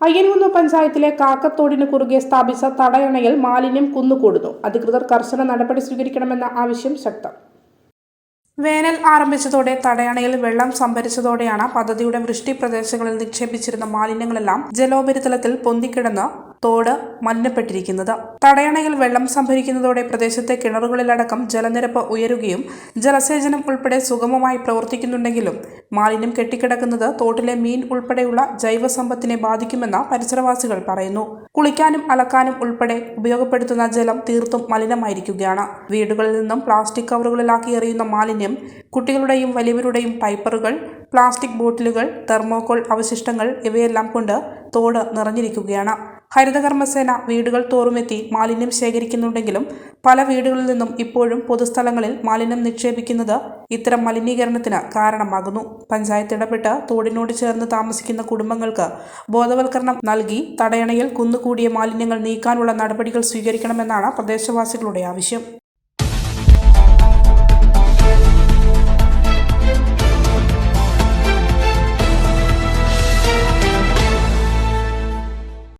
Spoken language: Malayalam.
അയ്യൻകുന്ന് പഞ്ചായത്തിലെ കാക്കത്തോടിന് കുറുകെ സ്ഥാപിച്ച തടയണയിൽ മാലിന്യം കുന്നുകൂടുന്നു. അധികൃതർ കർശന നടപടി സ്വീകരിക്കണമെന്ന ആവശ്യം ശക്തം. വേനൽ ആരംഭിച്ചതോടെ തടയണയിൽ വെള്ളം സംഭരിച്ചതോടെയാണ് പദ്ധതിയുടെ വൃഷ്ടി പ്രദേശങ്ങളിൽ നിക്ഷേപിച്ചിരുന്ന മാലിന്യങ്ങളെല്ലാം ജലോപരിതലത്തിൽ പൊന്തിക്കിടന്ന് തോട് മലിനപ്പെട്ടിരിക്കുന്നത്. തടയണയിൽ വെള്ളം സംഭരിക്കുന്നതോടെ പ്രദേശത്തെ കിണറുകളിലടക്കം ജലനിരപ്പ് ഉയരുകയും ജലസേചനം ഉൾപ്പെടെ സുഗമമായി പ്രവർത്തിക്കുന്നുണ്ടെങ്കിലും മാലിന്യം കെട്ടിക്കിടക്കുന്നത് തോട്ടിലെ മീൻ ഉൾപ്പെടെയുള്ള ജൈവസമ്പത്തിനെ ബാധിക്കുമെന്ന് പരിസരവാസികൾ പറയുന്നു. കുളിക്കാനും അലക്കാനും ഉൾപ്പെടെ ഉപയോഗപ്പെടുത്തുന്ന ജലം തീർത്തും മലിനമായിരിക്കുകയാണ്. വീടുകളിൽ നിന്നും പ്ലാസ്റ്റിക് കവറുകളിലാക്കി എറിയുന്ന മാലിന്യം കുട്ടികളുടെയും വലിയവരുടെയും പൈപ്പറുകൾ പ്ലാസ്റ്റിക് ബോട്ടിലുകൾ തെർമോകോൾ അവശിഷ്ടങ്ങൾ ഇവയെല്ലാം കൊണ്ട് തോട് നിറഞ്ഞിരിക്കുകയാണ്. ഹരിതകർമ്മസേന വീടുകൾ തോറുമെത്തി മാലിന്യം ശേഖരിക്കുന്നുണ്ടെങ്കിലും പല വീടുകളിൽ നിന്നും ഇപ്പോഴും പൊതുസ്ഥലങ്ങളിൽ മാലിന്യം നിക്ഷേപിക്കുന്നത് ഇത്തരം മലിനീകരണത്തിന് കാരണമാകുന്നു. പഞ്ചായത്ത് ഇടപെട്ട് തോടിനോട് ചേർന്ന് താമസിക്കുന്ന കുടുംബങ്ങൾക്ക് ബോധവൽക്കരണം നൽകി തടയണയിൽ കുന്നുകൂടിയ മാലിന്യങ്ങൾ നീക്കാനുള്ള നടപടികൾ സ്വീകരിക്കണമെന്നാണ് പ്രദേശവാസികളുടെ ആവശ്യം.